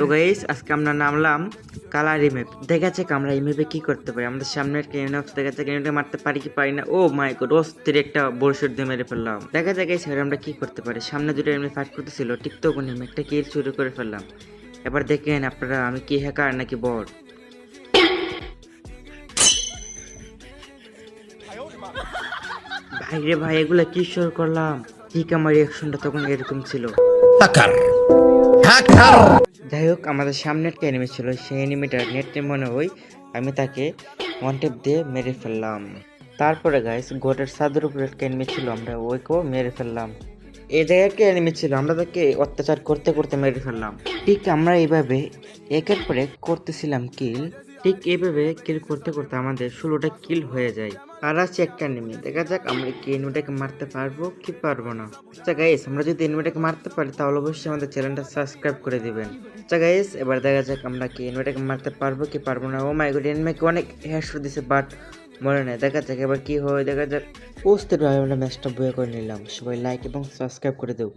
তো গাইস আজকে আমরা নামলাম কালার ইমেপ দেখাচ্ছে যাক আমরা ইমেপে কি করতে পারি? আমাদের সামনের ক্যানিনক্স দেখা যাক মারতে পারি কি পারি না? ও মাই গড অস্থির একটা বড়শোর দিয়ে মেরে ফেললাম। দেখা যায় গাইস আমরা কি করতে পারি? সামনে দুটো এমনি ফাইট করতেছিল টিকটক নিয়ে একটা কিল চুরি করে ফেললাম। এবার দেখেন আপনারা আমি কি হ্যাকার নাকি বট ভাই রে ভাই এগুলা কি শুরু করলাম? ঠিক আমার রিয়াকশনটা তখন এরকম ছিল। যাই হোক, আমাদের সামনে একটা এনিমি ছিল, সেই এনিমিটার নেট মনে হয় আমি তাকে ওয়ান টেপ দিয়ে মেরে ফেললাম। তারপরে গাইস গোটের সাদের উপরে একটা এনিমি ছিল, আমরা ওইকেও মেরে ফেললাম। এই জায়গায় একটা এনিমি ছিল, আমরা তাকে অত্যাচার করতে করতে মেরে ফেললাম। ঠিক আমরা এইভাবে একের পরে করতেছিলাম কিল ঠিক এইভাবে কিল করতে করতে আমাদের ষোলোটা কিল হয়ে যায়। আর আছে একটা এনিমি দেখা যাক আমরা কি এনিমিটাকে মারতে পারব, কি পারব না। আচ্ছা গাইস আমরা যদি এনিমিটাকে মারতে পারি, তাহলে অবশ্যই আমাদের চ্যানেলটা সাবস্ক্রাইব করে দিবেন। আচ্ছা গাইস এবার দেখা যাক আমরা কি এনিমিটাকে মারতে পারব, কি পারব না। ও মাই গড এনিমিকে অনেক হেডশট দিছে বাট মনে নাই। দেখা যাক এবার কি হয়, দেখা যাক। পোস্টের ভাই আমরা ম্যাচটা বয়ে করে নিলাম। সবাই লাইক এবং সাবস্ক্রাইব করে দেও।